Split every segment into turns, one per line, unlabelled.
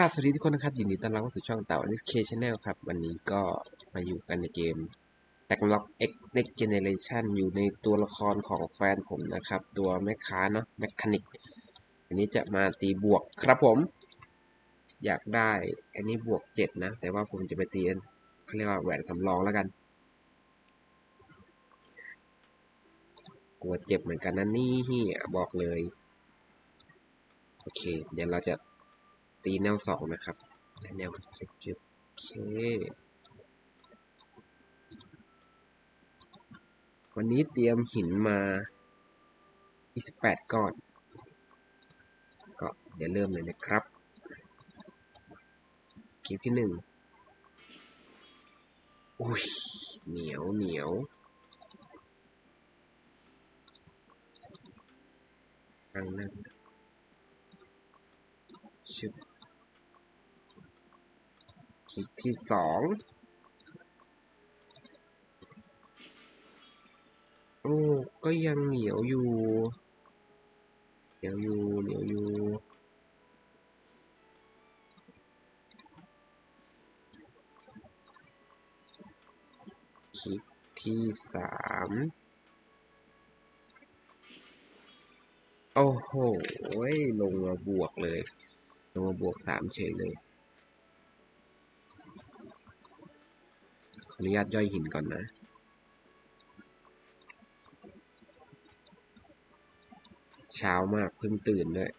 ราบสวัสดีทุกคนนะครับยินดีต้อนรับเข้าสู่ช่องเต่า NSK Channel ครับ วันนี้ก็มาอยู่กันในเกม b a c k l o c k X Next Generation อยู่ในตัวละครของแฟนผมนะครับ ตัวแม่ค้าเนาะแมคคานิกวันนี้จะมาตีบวกครับผม อยากได้อันนี้บวกเจ็ดนะ แต่ว่าผมจะไปตีนเขาเรียกว่าแหวนสำรองแล้วกัน กลัวเจ็บเหมือนกันนะนี่บอกเลย โอเค เดี๋ยวเราจะ ตีแนวสองนะครับแนวจึบจึบโอเควันนี้เตรียมหินมา28ก้อน ก็เดี๋ยวเริ่มเลยนะครับ คลิปที่หนึ่งอุ้ย เหนียวเหนียวนั่งนั่งชึบ ลิกที่สองโอ้ก็ยังเหนียวอยู่ เหนียวอยู่ เหนียวอยู่คลิกที่สามโอ้โห ลงมาบวกเลย ลงมาบวกสามเฉยเลย ออนุญาตย่อยหินก่อนนะเช้ามากเพิ่งตื่นด้วย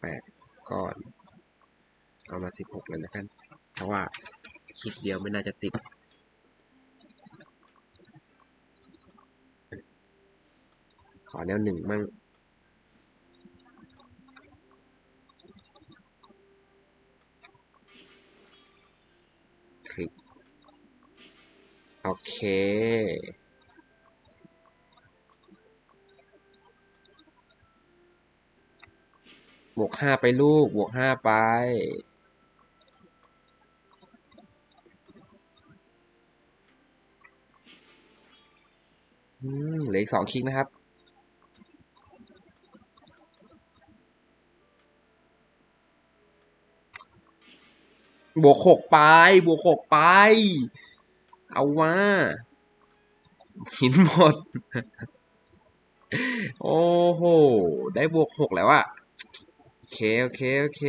แปดก้อน เอามาสิบหกเลยแล้วกัน เพราะว่าคลิกเดียวไม่น่าจะติด ขอแนวหนึ่งมั่ง คลิก โอเค บวกห้าไปลูก บวกห้าไปอืมเหลืออีกสองคลิกนะครับ บวกหกไป บวกหกไป เอาว่าหินหมด โอ้โห ได้บวกหกแล้วอะโอเค โอเค โอเค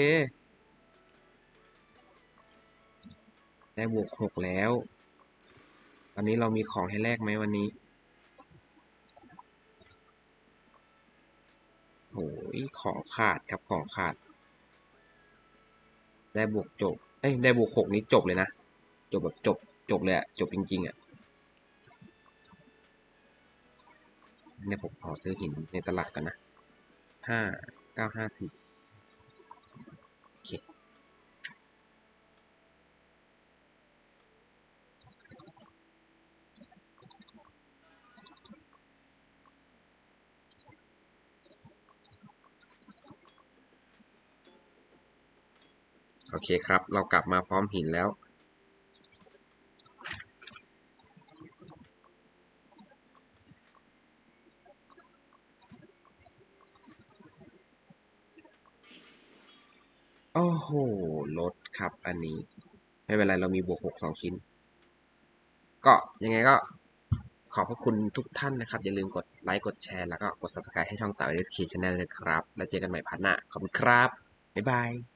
ได้บวกหกแล้ว ตอนนี้เรามีของให้แลกไหมวันนี้โอ้ยของขาดครับของขาด ได้บวกจบ เอ้ยได้บวกหกนี้จบเลยนะ จบแบบจบจบเลยอะจบจริงๆอะเนี่ยผมขอซื้อหินในตลาดกันนะห้าเก้าห้าสี่ โอเคครับ เรากลับมาพร้อมหินแล้ว โอ้โหลดครับอันนี้ ไม่เป็นไร เรามีบวกหกสองชิ้น ก็ยังไงก็ขอบพระคุณทุกท่านนะครับ อย่าลืมกดไลค์ กดแชร์ แล้วก็กด subscribe ให้ช่องเต่า SK Channel นะครับ แล้วเจอกันใหม่พาร์ทหน้า ขอบคุณครับ บ๊ายบาย